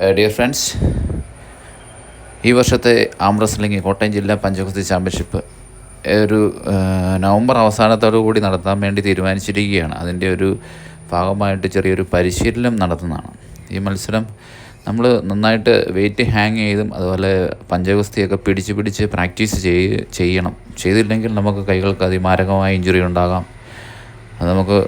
Dear friends ഈ വർഷത്തെ ആംറസ്ലിംഗ് കോട്ടയം ജില്ലാ പഞ്ചഗുസ്തി ചാമ്പ്യൻഷിപ്പ് ഒരു നവംബർ അവസാനത്തോടു കൂടി നടത്താൻ വേണ്ടി തീരുമാനിച്ചിരിക്കുകയാണ്. അതിന്റെ ഒരു ഭാഗമായിട്ട് ചെറിയൊരു പരിശീലനം നടത്തുന്നതാണ്. ഈ മത്സരം നമ്മൾ നന്നായിട്ട് വെയിറ്റ് ഹാങ് ചെയ്തും അതുപോലെ പഞ്ചഗുസ്തിയൊക്കെ പിടിച്ച് പിടിച്ച് പ്രാക്ടീസ് ചെയ് ചെയ്യണം. ചെയ്തില്ലെങ്കിൽ നമുക്ക് കൈകൾക്ക് അതിമാരകമായ ഇഞ്ചുറി ഉണ്ടാകാം. അത് നമുക്ക്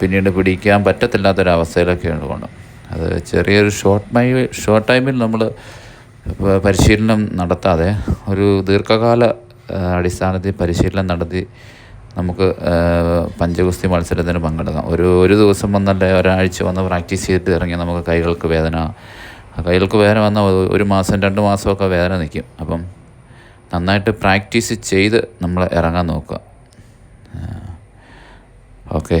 പിന്നീട് പിടിക്കാൻ പറ്റത്തില്ലാത്തൊരവസ്ഥയിലൊക്കെ ഉണ്ട് അത് ചെറിയൊരു ഷോർട്ട് മൈ ഷോർട്ട് ടൈമിൽ നമ്മൾ പരിശീലനം നടത്താതെ ഒരു ദീർഘകാല അടിസ്ഥാനത്തിൽ പരിശീലനം നടത്തി നമുക്ക് പഞ്ചഗുസ്തി മത്സരത്തിന് പങ്കെടുക്കാം. ഒരു ഒരു ദിവസം വന്നല്ല ഒരാഴ്ച വന്ന് പ്രാക്ടീസ് ചെയ്തിട്ട് ഇറങ്ങി നമുക്ക് കൈകൾക്ക് വേദന. കൈകൾക്ക് വേദന വന്ന ഒരു മാസം രണ്ട് മാസമൊക്കെ വേദന നിൽക്കും. അപ്പം നന്നായിട്ട് പ്രാക്ടീസ് ചെയ്ത് നമ്മൾ ഇറങ്ങാൻ നോക്കുക. ഓക്കെ.